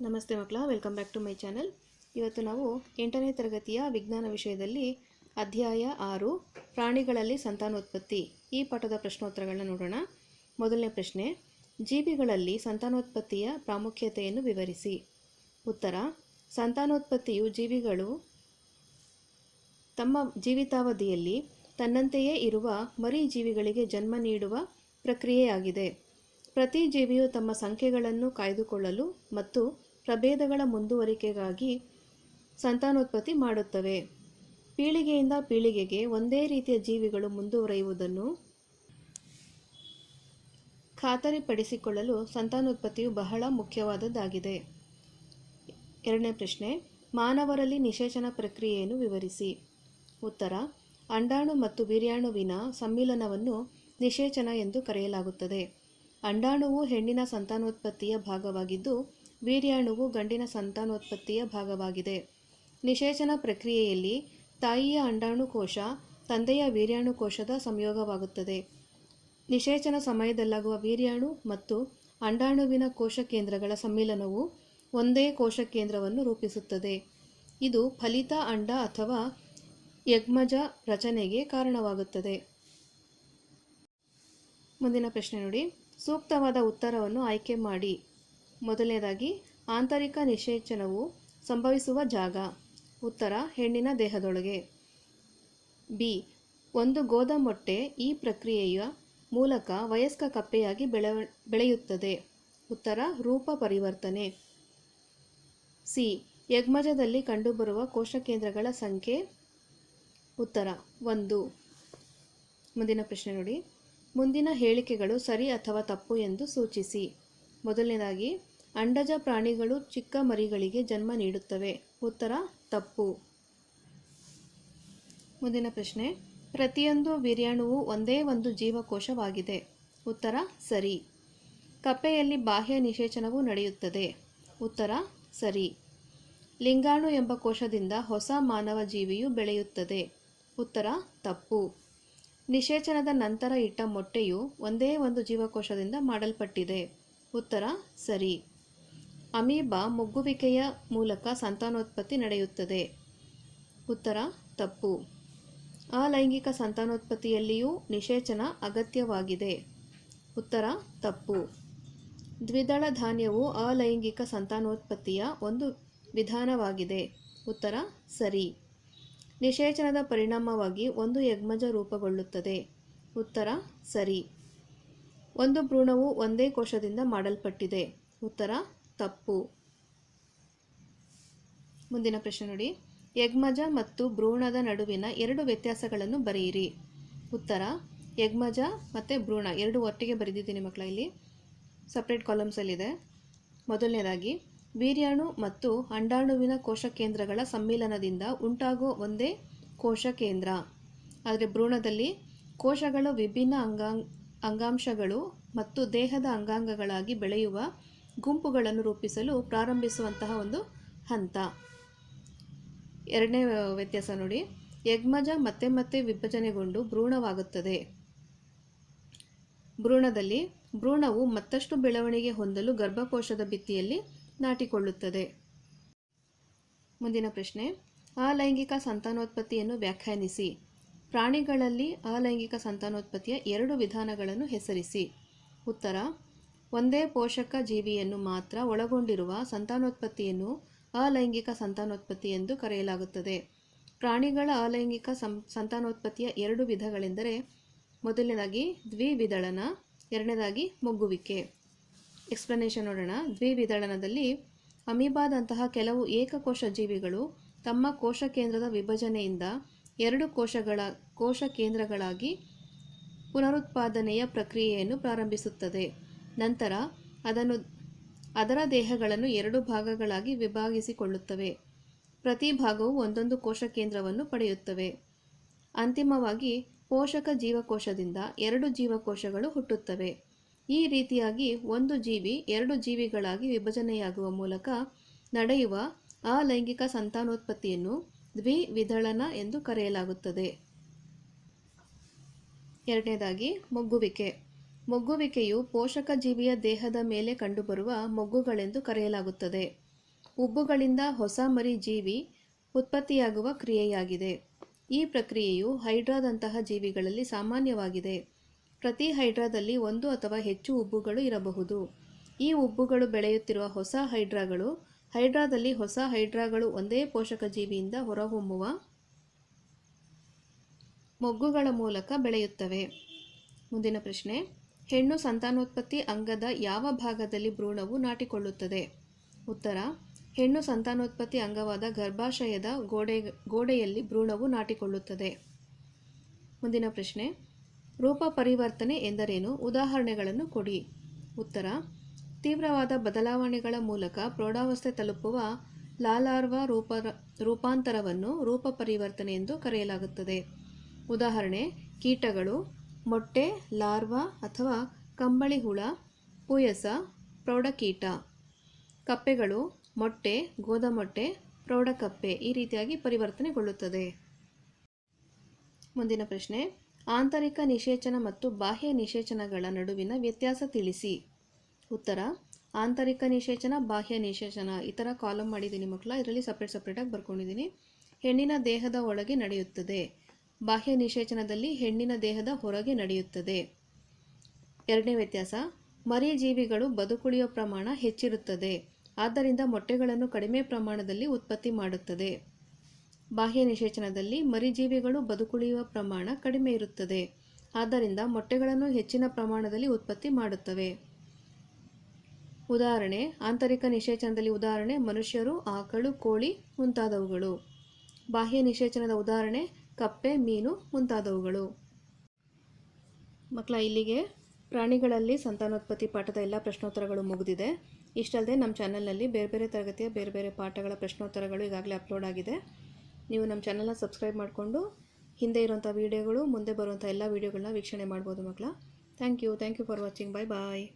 ನಮಸ್ತೆ ಮಕ್ಕಳ welcome back to my channel ಇವತ್ತು ನಾವು ಎಂಟನೇ ತರಗತಿಯ ವಿಜ್ಞಾನ ವಿಷಯದಲ್ಲಿ ಅಧ್ಯಾಯ ಆರು, ಪ್ರಾಣಿಗಳಲ್ಲಿ ಸಂತಾನೋತ್ಪತ್ತಿ. ಈ ಪಾಠದ ಪ್ರಶ್ನೋತ್ತರಗಳನ್ನ ನೋಡೋಣ. ಮೊದಲನೇ ಪ್ರಶ್ನೆ, ಜೀವಿಗಳಲ್ಲಿ ಸಂತಾನೋತ್ಪತ್ತಿಯ ಪ್ರಾಮುಖ್ಯತೆಯನ್ನು ವಿವರಿಸಿ. ಉತ್ತರ, ಸಂತಾನೋತ್ಪತ್ತಿಯು ಜೀವಿಗಳು ತಮ್ಮ ಜೀವಿತಾವಧಿಯಲ್ಲಿ ತನ್ನಂತೆಯೇ ಇರುವ ಮರಿ ಜೀವಿಗಳಿಗೆ ಜನ್ಮ ನೀಡುವ ಪ್ರಕ್ರಿಯೆಯಾಗಿದೆ. ಪ್ರತಿ ಜೀವಿಯು ತಮ್ಮ ಸಂಖ್ಯೆಗಳನ್ನು ಕಾಯ್ದುಕೊಳ್ಳಲು ಮತ್ತು ಪ್ರಭೇದಗಳ ಮುಂದುವರಿಕೆಗಾಗಿ ಸಂತಾನೋತ್ಪತ್ತಿ ಮಾಡುತ್ತವೆ. ಪೀಳಿಗೆಯಿಂದ ಪೀಳಿಗೆಗೆ ಒಂದೇ ರೀತಿಯ ಜೀವಿಗಳು ಮುಂದುವರಿಯುವುದನ್ನು ಖಾತರಿಪಡಿಸಿಕೊಳ್ಳಲು ಸಂತಾನೋತ್ಪತ್ತಿಯು ಬಹಳ ಮುಖ್ಯವಾದದ್ದಾಗಿದೆ. ಎರಡನೇ ಪ್ರಶ್ನೆ, ಮಾನವರಲ್ಲಿ ನಿಷೇಚನ ಪ್ರಕ್ರಿಯೆಯನ್ನು ವಿವರಿಸಿ. ಉತ್ತರ, ಅಂಡಾಣು ಮತ್ತು ವೀರ್ಯಾಣುವಿನ ಸಮ್ಮಿಲನವನ್ನು ನಿಷೇಚನ ಎಂದು ಕರೆಯಲಾಗುತ್ತದೆ. ಅಂಡಾಣುವು ಹೆಣ್ಣಿನ ಸಂತಾನೋತ್ಪತ್ತಿಯ ಭಾಗವಾಗಿದ್ದು ವೀರ್ಯಾಣುವು ಗಂಡಿನ ಸಂತಾನೋತ್ಪತ್ತಿಯ ಭಾಗವಾಗಿದೆ. ನಿಷೇಚನ ಪ್ರಕ್ರಿಯೆಯಲ್ಲಿ ತಾಯಿಯ ಅಂಡಾಣು ಕೋಶ ತಂದೆಯ ವೀರ್ಯಾಣು ಕೋಶದ ಸಂಯೋಗವಾಗುತ್ತದೆ. ನಿಷೇಚನ ಸಮಯದಲ್ಲಾಗುವ ವೀರ್ಯಾಣು ಮತ್ತು ಅಂಡಾಣುವಿನ ಕೋಶ ಕೇಂದ್ರಗಳ ಸಮ್ಮಿಲನವು ಒಂದೇ ಕೋಶ ಕೇಂದ್ರವನ್ನು ರೂಪಿಸುತ್ತದೆ. ಇದು ಫಲಿತ ಅಂಡ ಅಥವಾ ಯಗ್ಮಜ ರಚನೆಗೆ ಕಾರಣವಾಗುತ್ತದೆ. ಮುಂದಿನ ಪ್ರಶ್ನೆ ನೋಡಿ. ಸೂಕ್ತವಾದ ಉತ್ತರವನ್ನು ಆಯ್ಕೆ ಮಾಡಿ. ಮೊದಲನೇದಾಗಿ, ಆಂತರಿಕ ನಿಶೇಚನವು ಸಂಭವಿಸುವ ಜಾಗ. ಉತ್ತರ, ಹೆಣ್ಣಿನ ದೇಹದೊಳಗೆ. ಬಿ, ಒಂದು ಗೋದ ಮೊಟ್ಟೆ ಈ ಪ್ರಕ್ರಿಯೆಯ ಮೂಲಕ ವಯಸ್ಕ ಕಪ್ಪೆಯಾಗಿ ಬೆಳೆ, ಬೆಳೆಯುತ್ತದೆ. ಉತ್ತರ, ರೂಪ ಪರಿವರ್ತನೆ. ಸಿ, ಯಗ್ಮಜದಲ್ಲಿ ಕಂಡುಬರುವ ಕೋಶಕೇಂದ್ರಗಳ ಸಂಖ್ಯೆ. ಉತ್ತರ, ಒಂದು. ಮುಂದಿನ ಪ್ರಶ್ನೆ ನೋಡಿ. ಮುಂದಿನ ಹೇಳಿಕೆಗಳು ಸರಿ ಅಥವಾ ತಪ್ಪು ಎಂದು ಸೂಚಿಸಿ. ಮೊದಲನೇದಾಗಿ, ಅಂಡಜ ಪ್ರಾಣಿಗಳು ಚಿಕ್ಕ ಮರಿಗಳಿಗೆ ಜನ್ಮ ನೀಡುತ್ತವೆ. ಉತ್ತರ, ತಪ್ಪು. ಮುಂದಿನ ಪ್ರಶ್ನೆ, ಪ್ರತಿಯೊಂದು ವೀರ್ಯಾಣುವು ಒಂದೇ ಒಂದು ಜೀವಕೋಶವಾಗಿದೆ. ಉತ್ತರ, ಸರಿ. ಕಪ್ಪೆಯಲ್ಲಿ ಬಾಹ್ಯ ನಿಷೇಚನವು ನಡೆಯುತ್ತದೆ. ಉತ್ತರ, ಸರಿ. ಲಿಂಗಾಣು ಎಂಬ ಕೋಶದಿಂದ ಹೊಸ ಮಾನವ ಜೀವಿಯು ಬೆಳೆಯುತ್ತದೆ. ಉತ್ತರ, ತಪ್ಪು. ನಿಷೇಚನದ ನಂತರ ಇಟ್ಟ ಮೊಟ್ಟೆಯು ಒಂದೇ ಒಂದು ಜೀವಕೋಶದಿಂದ ಮಾಡಲ್ಪಟ್ಟಿದೆ. ಉತ್ತರ, ಸರಿ. ಅಮೀಬಾ ಮೊಗ್ಗುವಿಕೆಯ ಮೂಲಕ ಸಂತಾನೋತ್ಪತ್ತಿ ನಡೆಯುತ್ತದೆ. ಉತ್ತರ, ತಪ್ಪು. ಅಲೈಂಗಿಕ ಸಂತಾನೋತ್ಪತ್ತಿಯಲ್ಲಿಯೂ ನಿಷೇಚನ ಅಗತ್ಯವಾಗಿದೆ. ಉತ್ತರ, ತಪ್ಪು. ದ್ವಿದಳ ಧಾನ್ಯವು ಅಲೈಂಗಿಕ ಸಂತಾನೋತ್ಪತ್ತಿಯ ಒಂದು ವಿಧಾನವಾಗಿದೆ. ಉತ್ತರ, ಸರಿ. ನಿಷೇಚನದ ಪರಿಣಾಮವಾಗಿ ಒಂದು ಯಗ್ಮಜ ರೂಪುಗೊಳ್ಳುತ್ತದೆ. ಉತ್ತರ, ಸರಿ. ಒಂದು ಭ್ರೂಣವು ಒಂದೇ ಕೋಶದಿಂದ ಮಾಡಲ್ಪಟ್ಟಿದೆ. ಉತ್ತರ, ತಪ್ಪು. ಮುಂದಿನ ಪ್ರಶ್ನೆ ನೋಡಿ. ಯಗ್ಮಜ ಮತ್ತು ಭ್ರೂಣದ ನಡುವಿನ ಎರಡು ವ್ಯತ್ಯಾಸಗಳನ್ನು ಬರೆಯಿರಿ. ಉತ್ತರ, ಯಗ್ಮಜ ಮತ್ತು ಭ್ರೂಣ, ಎರಡು ಒಟ್ಟಿಗೆ ಬರೆದಿದ್ದೀನಿ ಮಕ್ಕಳ ಇಲ್ಲಿ. ಸಪ್ರೇಟ್ ಕಾಲಮ್ಸಲ್ಲಿದೆ ಮೊದಲನೇದಾಗಿ, ವೀರ್ಯಾಣು ಮತ್ತು ಅಂಡಾಣುವಿನ ಕೋಶ ಕೇಂದ್ರಗಳ ಸಮ್ಮಿಲನದಿಂದ ಉಂಟಾಗುವ ಒಂದೇ ಕೋಶ ಕೇಂದ್ರ ಆದರೆ ಭ್ರೂಣದಲ್ಲಿ ಕೋಶಗಳು ವಿಭಿನ್ನ ಅಂಗಾಂಗ ಅಂಗಾಂಶಗಳು ಮತ್ತು ದೇಹದ ಅಂಗಾಂಗಗಳಾಗಿ ಬೆಳೆಯುವ ಗುಂಪುಗಳನ್ನು ರೂಪಿಸಲು ಪ್ರಾರಂಭಿಸುವಂತಹ ಒಂದು ಹಂತ. ಎರಡನೇ ವ್ಯತ್ಯಾಸ ನೋಡಿ. ಯಗ್ಮಜ ಮತ್ತೆ ಮತ್ತೆ ವಿಭಜನೆಗೊಂಡು ಭ್ರೂಣವಾಗುತ್ತದೆ. ಭ್ರೂಣದಲ್ಲಿ ಭ್ರೂಣವು ಮತ್ತಷ್ಟು ಬೆಳವಣಿಗೆ ಹೊಂದಲು ಗರ್ಭಕೋಶದ ಭಿತ್ತಿಯಲ್ಲಿ ನಾಟಿಕೊಳ್ಳುತ್ತದೆ. ಮುಂದಿನ ಪ್ರಶ್ನೆ. ಅಲೈಂಗಿಕ ಸಂತಾನೋತ್ಪತ್ತಿಯನ್ನು ವ್ಯಾಖ್ಯಾನಿಸಿ. ಪ್ರಾಣಿಗಳಲ್ಲಿ ಅಲೈಂಗಿಕ ಸಂತಾನೋತ್ಪತ್ತಿಯ ಎರಡು ವಿಧಾನಗಳನ್ನು ಹೆಸರಿಸಿ. ಉತ್ತರ, ಒಂದೇ ಪೋಷಕ ಜೀವಿಯನ್ನು ಮಾತ್ರ ಒಳಗೊಂಡಿರುವ ಸಂತಾನೋತ್ಪತ್ತಿಯನ್ನು ಅಲೈಂಗಿಕ ಸಂತಾನೋತ್ಪತ್ತಿ ಎಂದು ಕರೆಯಲಾಗುತ್ತದೆ. ಪ್ರಾಣಿಗಳ ಅಲೈಂಗಿಕ ಸಂ, ಸಂತಾನೋತ್ಪತ್ತಿಯ ಎರಡು ವಿಧಗಳೆಂದರೆ ಮೊದಲನೇದಾಗಿ ದ್ವಿವಿದಳನ, ಎರಡನೇದಾಗಿ ಮೊಗ್ಗುವಿಕೆ. ಎಕ್ಸ್ಪ್ಲನೇಷನ್ ನೋಡೋಣ. ದ್ವಿವಿದಳನದಲ್ಲಿ ಅಮೀಬಾದಂತಹ ಕೆಲವು ಏಕಕೋಶ ಜೀವಿಗಳು ತಮ್ಮ ಕೋಶ ಕೇಂದ್ರದ ವಿಭಜನೆಯಿಂದ ಎರಡು ಕೋಶಗಳ, ಕೋಶ ಕೇಂದ್ರಗಳಾಗಿ ಪುನರುತ್ಪಾದನೆಯ ಪ್ರಕ್ರಿಯೆಯನ್ನು ಪ್ರಾರಂಭಿಸುತ್ತದೆ. ನಂತರ ಅದನ್ನು, ಅದರ ದೇಹಗಳನ್ನು ಎರಡು ಭಾಗಗಳಾಗಿ ವಿಭಾಗಿಸಿಕೊಳ್ಳುತ್ತವೆ. ಪ್ರತಿ ಭಾಗವು ಒಂದೊಂದು ಕೋಶ ಕೇಂದ್ರವನ್ನು ಪಡೆಯುತ್ತವೆ. ಅಂತಿಮವಾಗಿ ಪೋಷಕ ಜೀವಕೋಶದಿಂದ ಎರಡು ಜೀವಕೋಶಗಳು ಹುಟ್ಟುತ್ತವೆ. ಈ ರೀತಿಯಾಗಿ ಒಂದು ಜೀವಿ ಎರಡು ಜೀವಿಗಳಾಗಿ ವಿಭಜನೆಯಾಗುವ ಮೂಲಕ ನಡೆಯುವ ಅಲೈಂಗಿಕ ಸಂತಾನೋತ್ಪತ್ತಿಯನ್ನು ದ್ವಿವಿದಳನ ಎಂದು ಕರೆಯಲಾಗುತ್ತದೆ. ಎರಡನೇದಾಗಿ, ಮೊಗ್ಗುವಿಕೆ. ಮೊಗ್ಗುವಿಕೆಯು ಪೋಷಕ ಜೀವಿಯ ದೇಹದ ಮೇಲೆ ಕಂಡುಬರುವ ಮೊಗ್ಗುಗಳೆಂದು ಕರೆಯಲಾಗುತ್ತದೆ. ಉಬ್ಬುಗಳಿಂದ ಹೊಸ ಮರಿ ಜೀವಿ ಉತ್ಪತ್ತಿಯಾಗುವ ಕ್ರಿಯೆಯಾಗಿದೆ. ಈ ಪ್ರಕ್ರಿಯೆಯು ಹೈಡ್ರಾದಂತಹ ಜೀವಿಗಳಲ್ಲಿ ಸಾಮಾನ್ಯವಾಗಿದೆ. ಪ್ರತಿ ಹೈಡ್ರಾದಲ್ಲಿ ಒಂದು ಅಥವಾ ಹೆಚ್ಚು ಉಬ್ಬುಗಳು ಇರಬಹುದು. ಈ ಉಬ್ಬುಗಳು ಬೆಳೆಯುತ್ತಿರುವ ಹೊಸ ಹೈಡ್ರಾಗಳು ಹೈಡ್ರಾದಲ್ಲಿ ಹೊಸ ಹೈಡ್ರಾಗಳು ಒಂದೇ ಪೋಷಕ ಜೀವಿಯಿಂದ ಹೊರಹೊಮ್ಮುವ ಮೊಗ್ಗುಗಳ ಮೂಲಕ ಬೆಳೆಯುತ್ತವೆ. ಮುಂದಿನ ಪ್ರಶ್ನೆ, ಹೆಣ್ಣು ಸಂತಾನೋತ್ಪತ್ತಿ ಅಂಗದ ಯಾವ ಭಾಗದಲ್ಲಿ ಭ್ರೂಣವು ನಾಟಿಕೊಳ್ಳುತ್ತದೆ? ಉತ್ತರ, ಹೆಣ್ಣು ಸಂತಾನೋತ್ಪತ್ತಿ ಅಂಗವಾದ ಗರ್ಭಾಶಯದ ಗೋಡೆ, ಗೋಡೆಯಲ್ಲಿ ಭ್ರೂಣವು ನಾಟಿಕೊಳ್ಳುತ್ತದೆ. ಮುಂದಿನ ಪ್ರಶ್ನೆ, ರೂಪ ಪರಿವರ್ತನೆ ಎಂದರೇನು? ಉದಾಹರಣೆಗಳನ್ನು ಕೊಡಿ. ಉತ್ತರ ತೀವ್ರವಾದ ಬದಲಾವಣೆಗಳ ಮೂಲಕ ಪ್ರೌಢಾವಸ್ಥೆ ತಲುಪುವ ಲಾಲಾರ್ವ ರೂಪ ರೂಪಾಂತರವನ್ನು ರೂಪ ಪರಿವರ್ತನೆ ಎಂದು ಕರೆಯಲಾಗುತ್ತದೆ. ಉದಾಹರಣೆ, ಕೀಟಗಳು, ಮೊಟ್ಟೆ, ಲಾರ್ವಾ ಅಥವಾ ಕಂಬಳಿ ಹುಳ ಪೂಯಸ ಪ್ರೌಢಕೀಟ. ಕಪ್ಪೆಗಳು, ಮೊಟ್ಟೆ, ಗೋಧಮೊಟ್ಟೆ, ಪ್ರೌಢಕಪ್ಪೆ ಈ ರೀತಿಯಾಗಿ ಪರಿವರ್ತನೆಗೊಳ್ಳುತ್ತದೆ. ಮುಂದಿನ ಪ್ರಶ್ನೆ, ಆಂತರಿಕ ನಿಷೇಚನ ಮತ್ತು ಬಾಹ್ಯ ನಿಷೇಚನಗಳ ನಡುವಿನ ವ್ಯತ್ಯಾಸ ತಿಳಿಸಿ. ಉತ್ತರ, ಆಂತರಿಕ ನಿಷೇಚನ, ಬಾಹ್ಯ ನಿಷೇಚನ, ಈ ಥರ ಕಾಲಮ್ ಮಾಡಿದ್ದೀನಿ ಮಕ್ಕಳ, ಇದರಲ್ಲಿ ಸಪ್ರೇಟ್ ಸಪ್ರೇಟಾಗಿ ಬರ್ಕೊಂಡಿದ್ದೀನಿ. ಹೆಣ್ಣಿನ ದೇಹದ ಒಳಗೆ ನಡೆಯುತ್ತದೆ. ಬಾಹ್ಯ ನಿಷೇಚನದಲ್ಲಿ ಹೆಣ್ಣಿನ ದೇಹದ ಹೊರಗೆ ನಡೆಯುತ್ತದೆ. ಎರಡನೇ ವ್ಯತ್ಯಾಸ ಮರಿ ಜೀವಿಗಳು ಬದುಕುಳಿಯೋ ಪ್ರಮಾಣ ಹೆಚ್ಚಿರುತ್ತದೆ. ಆದ್ದರಿಂದ ಮೊಟ್ಟೆಗಳನ್ನು ಕಡಿಮೆ ಪ್ರಮಾಣದಲ್ಲಿ ಉತ್ಪತ್ತಿ ಮಾಡುತ್ತದೆ. ಬಾಹ್ಯ ನಿಷೇಚನದಲ್ಲಿ ಮರಿಜೀವಿಗಳು ಬದುಕುಳಿಯುವ ಪ್ರಮಾಣ ಕಡಿಮೆ ಇರುತ್ತದೆ. ಆದ್ದರಿಂದ ಮೊಟ್ಟೆಗಳನ್ನು ಹೆಚ್ಚಿನ ಪ್ರಮಾಣದಲ್ಲಿ ಉತ್ಪತ್ತಿ ಮಾಡುತ್ತವೆ. ಉದಾಹರಣೆ, ಆಂತರಿಕ ನಿಷೇಚನದಲ್ಲಿ ಉದಾಹರಣೆ, ಮನುಷ್ಯರು, ಆಕಳು, ಕೋಳಿ ಮುಂತಾದವುಗಳು. ಬಾಹ್ಯ ನಿಷೇಚನದ ಉದಾಹರಣೆ, ಕಪ್ಪೆ, ಮೀನು ಮುಂತಾದವುಗಳು. ಮಕ್ಕಳ, ಇಲ್ಲಿಗೆ ಪ್ರಾಣಿಗಳಲ್ಲಿ ಸಂತಾನೋತ್ಪತ್ತಿ ಪಾಠದ ಎಲ್ಲ ಪ್ರಶ್ನೋತ್ತರಗಳು ಮುಗಿದಿದೆ. ಇಷ್ಟಲ್ಲದೆ ನಮ್ಮ ಚಾನಲ್ನಲ್ಲಿ ಬೇರೆ ಬೇರೆ ತರಗತಿಯ ಬೇರೆ ಬೇರೆ ಪಾಠಗಳ ಪ್ರಶ್ನೋತ್ತರಗಳು ಈಗಾಗಲೇ ಅಪ್ಲೋಡ್ ಆಗಿದೆ. ನೀವು ನಮ್ಮ ಚಾನಲ್ನ ಸಬ್ಸ್ಕ್ರೈಬ್ ಮಾಡಿಕೊಂಡು ಹಿಂದೆ ಇರುವಂಥ ವೀಡಿಯೋಗಳು, ಮುಂದೆ ಬರುವಂಥ ಎಲ್ಲ ವೀಡಿಯೋಗಳನ್ನ ವೀಕ್ಷಣೆ ಮಾಡ್ಬೋದು ಮಕ್ಕಳ. Thank you thank you for watching bye bye.